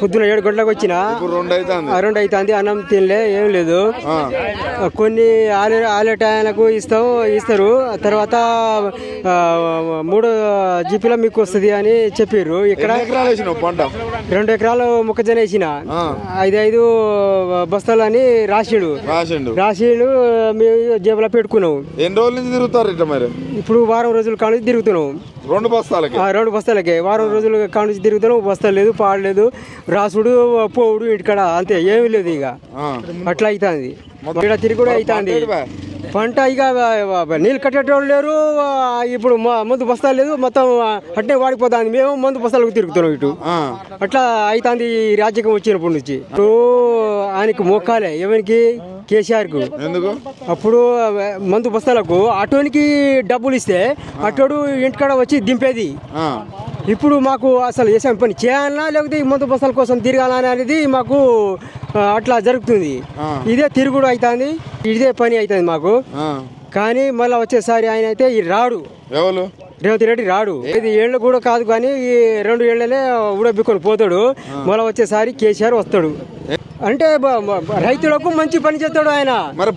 పొద్దున ఏడు గంటలకు వచ్చిన రెండు అవుతుంది అన్నం తినలే ఏం లేదు. కొన్ని ఆలే ఆలేట ఆయనకు ఇస్తాం ఇస్తారు. తర్వాత మూడు జీపీలో మీకు వస్తుంది అని చెప్పారు ఇక్కడ రెండు ఎకరాలు మొక్కజొన్న వేసిన. ఐదు ఐదు బస్తాలు అని రాసిండు. రాసిండు. మేము జేబులో పెట్టుకున్నాం. ఎన్ని రోజుల నుంచి తిరుగుతారు ఇట్లా మరి? ఇప్పుడు వారం రోజుల కానుంచి తిరుగుతున్నాం. రెండు బస్తాలకి? రెండు బస్తాలకే. వారం రోజులు కానుంచి తిరుగుతున్నాం బస్తాలు లేదు పాడలేదు రాసుడు పోవుడు ఇంటికాడ అంతే ఏమీ లేదు ఇక. అట్లా అవుతుంది ఇక్కడ తిరుగుడు అవుతుంది పంట ఇక నీళ్ళు కట్టేటోళ్ళు లేరు ఇప్పుడు మందు బస్తాలు లేదు మొత్తం అట్నే వాడిపోతుంది. మేము మందు బస్తాలకు తిరుగుతున్నాం ఇటు. అట్లా అవుతుంది రాజ్యకం వచ్చినప్పటి నుంచి. ఆయనకి మొక్కాలే ఎవరికి? కేసీఆర్కు. ఎందుకు? అప్పుడు మందు బస్తాలకు ఆటోనికి డబ్బులు ఇస్తే ఆటోడు ఇంటికాడ వచ్చి దింపేది. ఇప్పుడు మాకు అసలు వేసాం పని చేయాలన్నా లేకపోతే ఈ మందు బస్తాల కోసం తిరగాలని అనేది మాకు అట్లా జరుగుతుంది. ఇదే తిరుగుడు అవుతుంది ఇదే పని అవుతుంది మాకు. కానీ మళ్ళీ వచ్చేసారి ఆయన అయితే ఈ రాడు. ఎవరు? రేవంత్ రెడ్డి రాడు. ఇది ఏళ్ళు కూడా కాదు కానీ ఈ రెండు ఏళ్ళనే ఊడబిక్కొని పోతాడు. మళ్ళీ వచ్చేసారి కేసీఆర్ వస్తాడు. అంటే రైతులకు మంచి పని చేస్తాడు ఆయన. మరి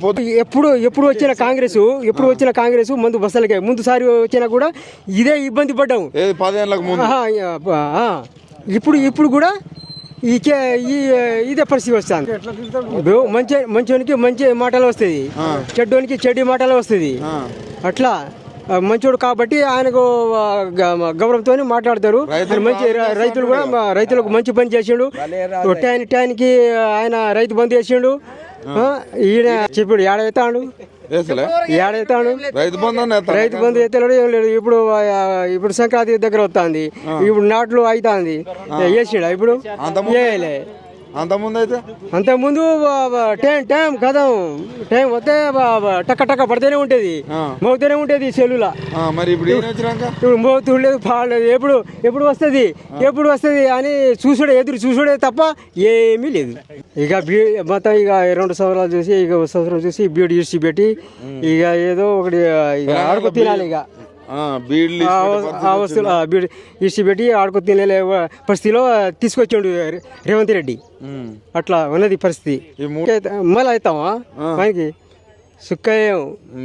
ఎప్పుడు ఎప్పుడు వచ్చిన కాంగ్రెస్ ఎప్పుడు వచ్చిన కాంగ్రెస్ ముందు బస్సులకే ముందుసారి వచ్చినా కూడా ఇదే ఇబ్బంది పడ్డాము. ముందు? ఇప్పుడు ఇప్పుడు కూడా ఈ ఇదే పరిస్థితి వస్తుంది. మంచి మంచోనికి మంచి మాటలు వస్తుంది. చెడ్డోనికి చెడ్డి మాటలు వస్తుంది. అట్లా. మంచోడు కాబట్టి ఆయనకు గౌరవంతో మాట్లాడతారు. మంచి రైతులు కూడా రైతులకు మంచి పని చేసిండు. టైం టైంకి ఆయన రైతు బంధు చేసిండు ఈయన చెప్పాడు ఏడైతాడు వేసలే? ఏడైతాడు రైతు బంధు రైతు బంధు ఎత్తలేడు ఏం లేదు. ఇప్పుడు ఇప్పుడు సంక్రాంతి దగ్గర వస్తుంది. ఇప్పుడు నాట్లు అవుతుంది వేసిండా ఇప్పుడు? వేయలే అంత ముందు అయితే అంతకుముందు టైం టైం కదా. టైం వస్తే టక్క టక్క పడితేనే ఉంటుంది. మోగుతూనే ఉంటుంది సెల్లులా. మరి ఇప్పుడు పాడలేదు ఎప్పుడు ఎప్పుడు వస్తుంది? ఎప్పుడు వస్తుంది అని చూసుడే ఎదురు చూసుడే తప్ప ఏమీ లేదు. ఇక బీ మొత్తం ఇక రెండు సంవత్సరాలు చూసి ఇక సంవత్సరం చూసి బీడు ఇడిచి పెట్టి ఇక ఏదో ఒకటి ఇక ఆడుకు తినాలి ఇక. బీడ్లు వస్తువులు బీడు ఇడిచి పెట్టి ఆడుకు తినే పరిస్థితిలో తీసుకొచ్చాడు రేవంత్ రెడ్డి. అట్లా ఉన్నది పరిస్థితి. మళ్ళీ అవుతామా మనకి సుక్క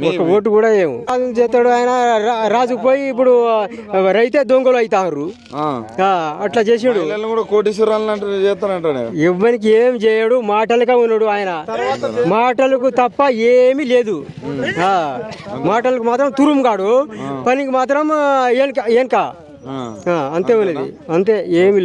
ఒక ఓటు కూడా ఏం. రాజు చేస్తాడు ఆయన రా- రాజు పోయి ఇప్పుడు రైతే దొంగలు అవుతారు అట్లా చేసాడు ఎవరికి ఏం చేయడు మాటలుగా ఉన్నాడు ఆయన. మాటలకు తప్ప ఏమీ లేదు. ఆ, మాటలకు మాత్రం తురుముగాడు. పనికి మాత్రం వెనక వెనక ఆ. అంతే ఉన్నది. అంతే ఏమి